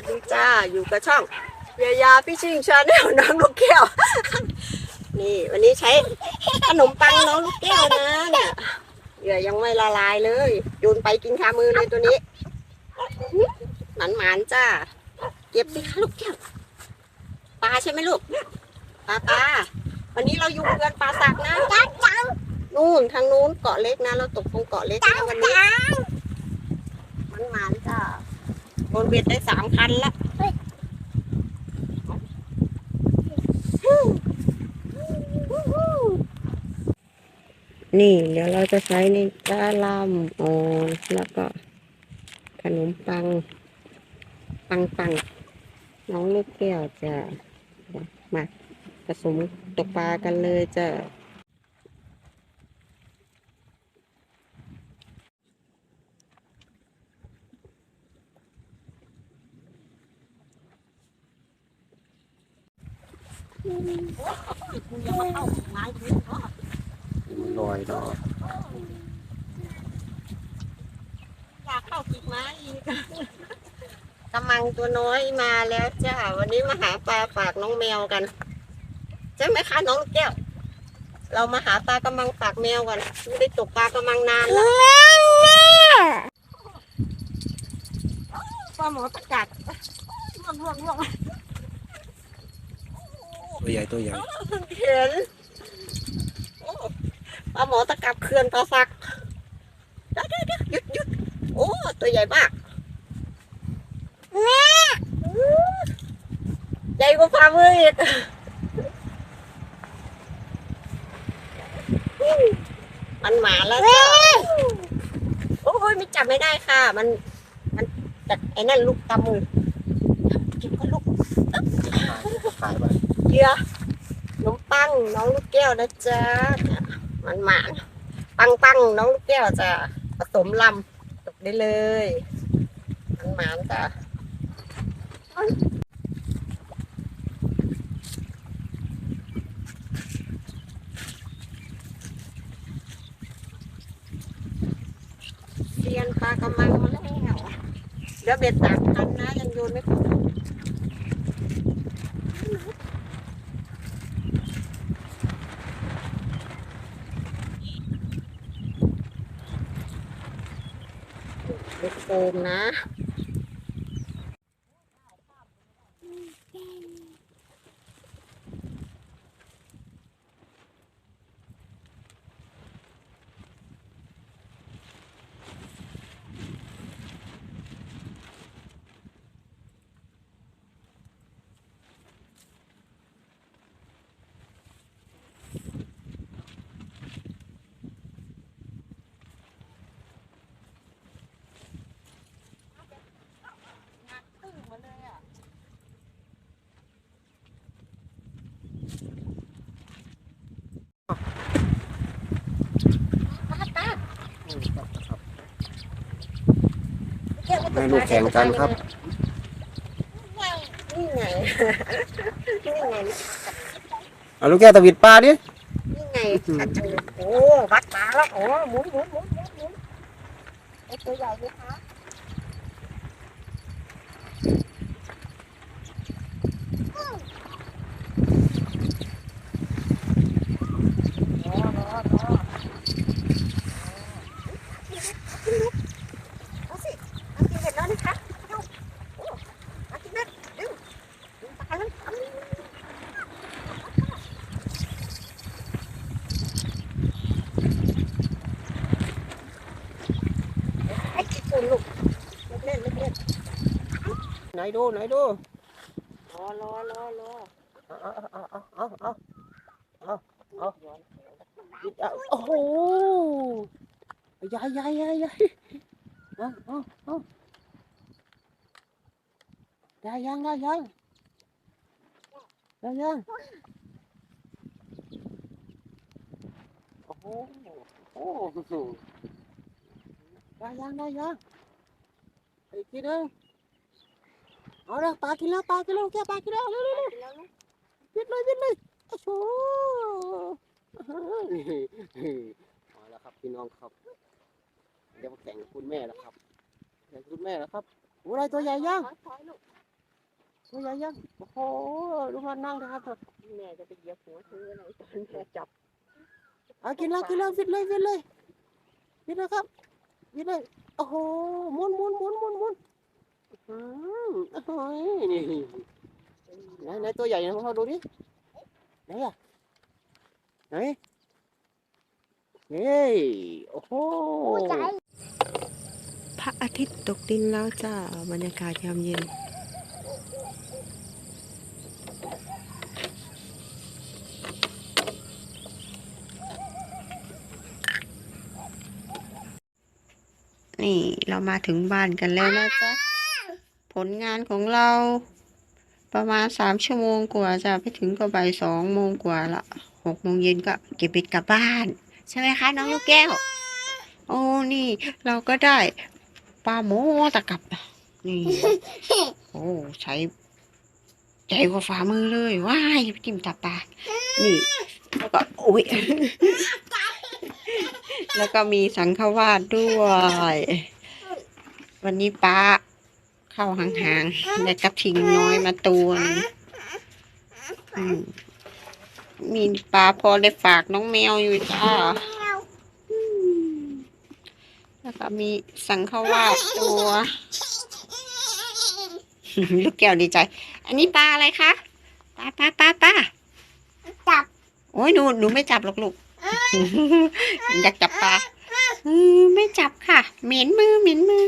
ตัวนี้สวัสดีจ้า อยู่กับช่องเบียยาพี่ชิงชาแนลน้องลูกแก้ว นี่วันนี้ใช้ขนมปังน้องลูกแก้วนะเนี่ยเหยื่อยังไม่ละลายเลยโยนไปกินคามือเลยตัวนี้หมันหมานๆจ้า เก็บสิคะลูกแก้วปลาใช่ไหมลูกปลาปลาวันนี้เราอยู่เรือนปลาสักนะจังจังนู่นทางนู้นเกาะเล็กนะ เราตกตรงเกาะเล็กนะวันนี้จังมันหมานจ้า โดนเบ็ดได้สามคันละนี่ เดี๋ยวเราจะใช้ในกะลำอ่อนแล้วก็ขนมปัง ปังปัง น้องลูกแก้วจะมาผสมตกปลากันเลยจะ ลอยเนาะอยากเข้าปีกไม้อีกกำมังตัวน้อยมาแล้วจ้าวันนี้มาหาปลาฝากน้องแมวกันใช่ไหมคะน้องลูกแก้ว เรามาหาปลากำมังฝากแมวกันไม่ได้ตกปลากำมังนานแล้วปลาหมอตะกัดล่วงล่วงล่วง ตัวใหญ่ตัวใหญ่เห็นปลาหมอตะกับเขื่อนปลาสักเดี๋ยวเดี๋ยวหยุดหยุดโอ้ตัวใหญ่มากแม่ใหญ่กว่าฝ่ามืออีกมันหมาแล้วจ้ะโอ้ยไม่จับไม่ได้ค่ะ มัน มันจัดไอ้นั่นลูกตำมือเก็บก็ลูกขายไป เยื่อขนมปังน้องลูกแก้วนะจ๊ะมันหมานปังปังน้องลูกแก้วจะผสมลำตกได้เลย มันหมานจ้ะเรียนปลากระมังมาแล้วเดี๋ยวเบ็ดสามพันนะยังโยนไม่ครบ ลูกโฟมนะ ให้ลูกแข่งกันครับ นี่ไง นี่ไง เอาลูกแก้วตะวิดปลาดินี่ไงกระจูดโอ้วัดมาแล้ว โอ้หมุนหมุนหมุนหมุนหมุนไอ้ตัวใหญ่ไหมคะรอรอรอเอาสิเอากินเห็ดแล้วนะคะเอาโอ้เอากินนะเร็วดูปลาแล้วเอาไอ้ที่คุณลูกเล่นเล่นเล่น ไหนดูไหนดูรอรอรอรอเอาเอาเอาเอาเอาเอาเอาเอาโอ้โหใหญ่ใหญ่ใหญ่ใหญ่เอาเอาเอาได้ยังได้ยังได้ยังโอ้โหโอ้โหได้ยังได้ยังอีกทีหนึง เอาละปลากินแล้วปลากินแล้วแกปลากินแล้วเร็วเร็วเร็ววิดเลยวิดเลยโอ้โหมาแล้วครับพี่น้องครับเดี๋ยวมาแข่งกับคุณแม่แล้วครับแข่งกับคุณแม่แล้วครับโอ้อะไรตัวใหญ่ยังถอยถอยลูกตัวใหญ่ยังโอ้โหดูมันนั่งนะครับแม่จะไปเหยียบหัวเธออะไรตอนแม่จับเอากินแล้วกินแล้วฟิตเลยฟิตเลยฟิตเลยครับฟิตเลยโอ้โหหมุนหมุนหมุนหมุนหมุน อืมโอ้โหนี่ไหนไหนตัวใหญ่นะพ่อดูดิไหนอะไหนเฮ้ยโอ้โหพระอาทิตย์ตกดินแล้วจ้าบรรยากาศยามเย็นนี่เรามาถึงบ้านกันแล้วนะจ๊ะ ผลงานของเราประมาณสามชั่วโมงกว่าจะไปถึงก็บ่ายสองโมงกว่าละหกโมงเย็นก็เก็บเบ็ดกลับบ้าน ใช่ไหมคะ น้องลูกแก้ว โอ้นี่ เราก็ได้ปลาโมตะกับนี่โอ้ใช้ใจกว่าฝ่ามือเลยว้ายไปจิ้มจับปลานี่แล้วก็โอ้ยแล้วก็มีสังฆวาสด้วย วันนี้ป้า เข้าห่างๆได้กระทิงน้อยมาตัวหนึ่งอืมมีปลาพอได้ฝากน้องแมวอยู่จ้าอืมแล้วก็มีสังฆวาสตัวลูกแก้วดีใจ อันนี้ปลาอะไรคะปลาปลาปลาปลาจับ โอ้ยหนูหนูไม่จับหรอกลูกอยากจับปลาเออไม่จับค่ะ เหม็นมือเหม็นมือ